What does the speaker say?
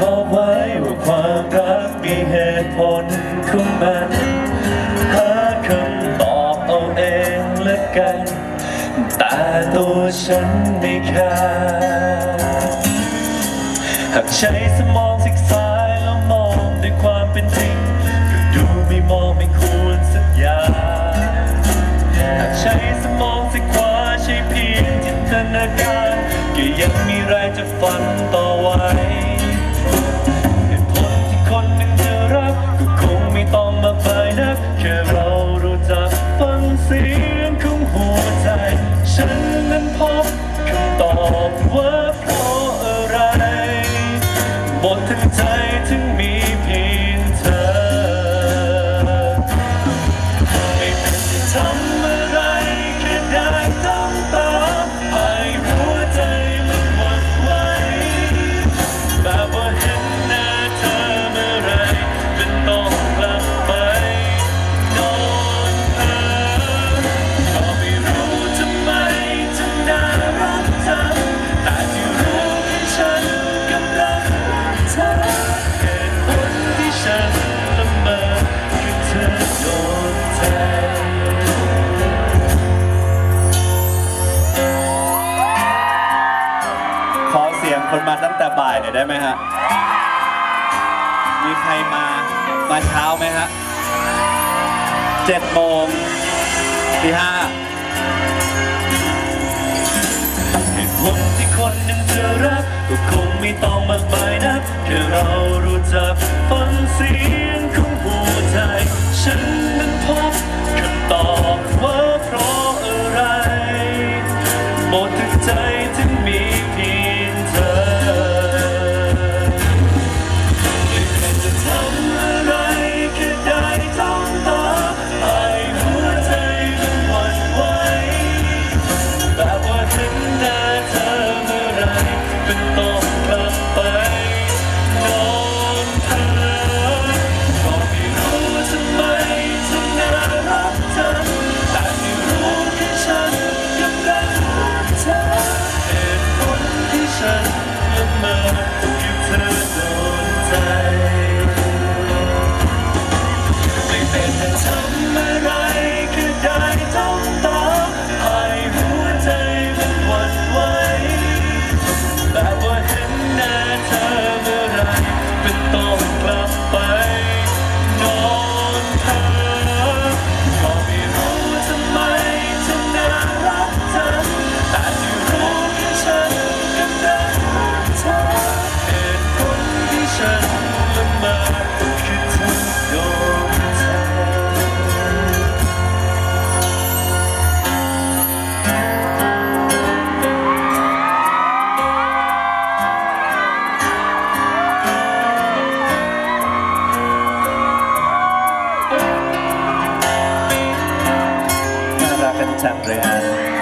บอกไว้ว่าความรักมีเหตุผลของมันหาคำตอบเอาเองละกัน แต่ตัวฉันไม่แค่หากใช้สมองศึกษาแล้วมองด้วยความเป็นจริงก็ดูไม่มองไม่ควรสักอย่างหากใช้สมองสิขวาใช้เพียงจินตนาการก็ยังมีแรงจะฝันต่อไว้ เหตุผลที่คนหนึ่งจะรักก็คงไม่ต้องมากมายนักแค่เรารู้จักฟังเสียงของหัวใจ ฉันนั้นพบคำตอบว่า คนมาตั้งแต่บ่ายหน่อยได้ไหมฮะ มีใครมา มาเช้าไหมฮะเจ็ดโมงที่ห้าเหตุผลที่คนหนึ่งจะรักก็คงไม่ต้องมากมายนักแค่เรารู้จัก Sabrian.